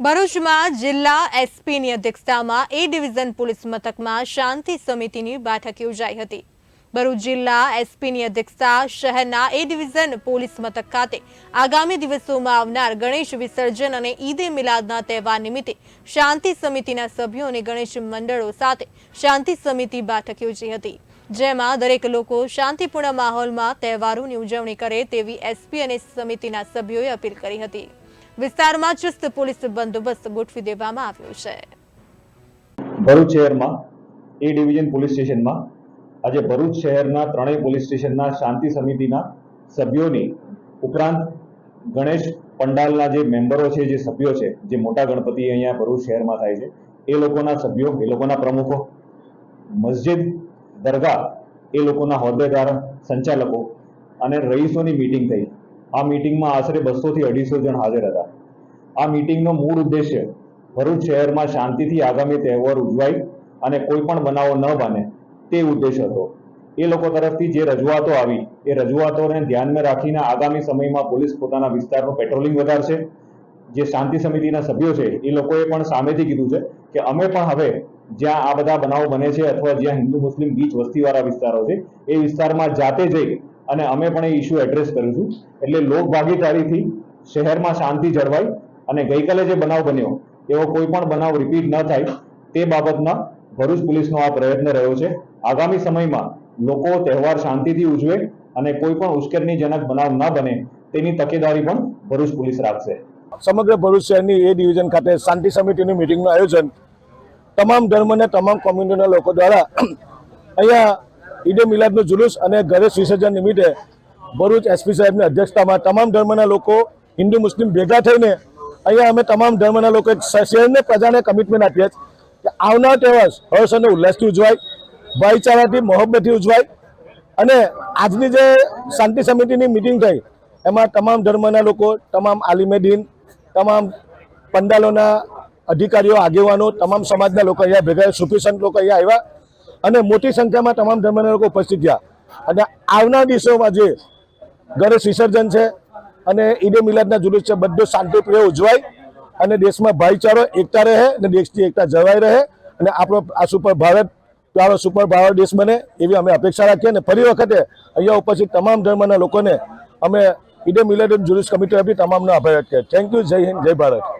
ભરૂચમાં જિલ્લા એસપીની અધ્યક્ષતામાં એ ડિવિઝન પોલીસ મથકમાં શાંતિ સમિતિની બેઠક યોજાઈ હતી. ભરૂચ જિલ્લા એસપીની અધ્યક્ષતા શહેરના એ ડિવિઝન પોલીસ મથક ખાતે આગામી દિવસોમાં આવનાર ગણેશ વિસર્જન અને ઈદે મિલાદના તહેવાર નિમિત્તે શાંતિ સમિતિના સભ્યો અને ગણેશ મંડળો સાથે શાંતિ સમિતિ બેઠક યોજી હતી. જેમાં દરેક લોકો શાંતિપૂર્ણ માહોલમાં તહેવારોની ઉજવણી કરે તેવી એસપી અને સમિતિના સભ્યોએ અપીલ કરી હતી. વિસ્તારમાં ચુસ્ત પોલીસ બંદોબસ્ત ગોઠવી દેવામાં આવ્યો છે. ભરૂચ શહેરમાં એ ડિવિઝન પોલીસ સ્ટેશનમાં, આજે ભરૂચ શહેરના ત્રણેય પોલીસ સ્ટેશનના શાંતિ સમિતિના સભ્યોની ઉપરાંત ગણેશ પંડાલના જે મેમ્બરો છે, જે સભ્યો છે, જે મોટા ગણપતિ અહીંયા ભરૂચ શહેરમાં થાય છે, એ લોકોના સભ્યો, એ લોકોના પ્રમુખો, મસ્જિદ, દરગાહ, એ લોકોના હોદ્દેદાર, સંચાલકો અને રહીશોની મિટિંગ થઈ. આ મિટિંગમાં આશરે બસોથી અઢીસો જણ હાજર હતા. આ મિટિંગનો મૂળ ઉદ્દેશ્ય ભરૂચ શહેરમાં શાંતિથી આગામી તહેવાર ઉજવાય અને કોઈ પણ બનાવો ન બને તે ઉદ્દેશ હતો. એ લોકો તરફથી જે રજૂઆતો આવી, એ રજૂઆતોને ધ્યાનમાં રાખીને આગામી સમયમાં પોલીસ પોતાના વિસ્તારનું પેટ્રોલિંગ વધારશે. જે શાંતિ સમિતિના સભ્યો છે, એ લોકોએ પણ સામેથી કીધું છે કે અમે પણ હવે જ્યાં આ બધા બનાવો બને છે અથવા જ્યાં હિન્દુ મુસ્લિમ ગીચ વસ્તીવાળા વિસ્તારો છે, એ વિસ્તારમાં જાતે જઈ અને અમે પણ એ ઇસ્યુ એડ્રેસ કરીશું એટલે લોક ભાગીદારીથી શહેરમાં શાંતિ જળવાય અને ગઈકાલે જે બનાવ બન્યો, એવો કોઈ પણ બનાવ રિપીટ ન થાય, તે બાબતમાં ભરૂચ પોલીસનો આ પ્રયત્ન રહ્યો છે. આગામી સમયમાં લોકો તહેવાર શાંતિથી ઉજવે અને કોઈ પણ ઉશ્કેરણીજનક બનાવ ન બને, તેની તકેદારી પણ ભરૂચ પોલીસ રાખશે. સમગ્ર ભરૂચ શહેરની એ ડિવિઝન ખાતે શાંતિ સમિતિની મિટિંગનું આયોજન તમામ ધર્મ અને તમામ કોમ્યુનિટીના લોકો દ્વારા અહીંયા ઈદે મિલાદનો જુલુસ અને ગણેશ વિસર્જન નિમિત્તે ભરૂચ એસપી સાહેબની અધ્યક્ષતામાં તમામ ધર્મના લોકો, હિન્દુ, મુસ્લિમ ભેગા થઈને અહીંયા અમે તમામ ધર્મના લોકો શહેરને પ્રજાને કમિટમેન્ટ આપીએ છીએ કે આવનાર તહેવાર હર્ષ અને ઉલ્લાસથી ઉજવાય, ભાઈચારાથી મોહબ્બતથી ઉજવાય અને આજની જે શાંતિ સમિતિની મિટિંગ થઈ, એમાં તમામ ધર્મના લોકો, તમામ આલિમે દીન, તમામ પંડાલોના અધિકારીઓ, આગેવાનો, તમામ સમાજના લોકો અહીંયા ભેગા, સુફી લોકો અહીંયા આવ્યા અને મોટી સંખ્યામાં તમામ ધર્મના લોકો ઉપસ્થિત થયા અને આવનાર દિવસોમાં જે ગણેશ વિસર્જન છે અને ઈદે મિલાદના જુલુસ છે, બધું શાંતિપ્રિય ઉજવાય અને દેશમાં ભાઈચારો એકતા રહે અને દેશની એકતા જળવાઈ રહે અને આપણો આ સુપર ભારત પ્યારો સુપર ભારત દેશ બને એવી અમે અપેક્ષા રાખીએ અને ફરી વખતે અહીંયા ઉપસ્થિત તમામ ધર્મના લોકોને અમે ઈદે મિલાદ જુલુસ કમિટી આપી તમામનો આભાર થેન્ક યુ જય હિન્દ, જય ભારત.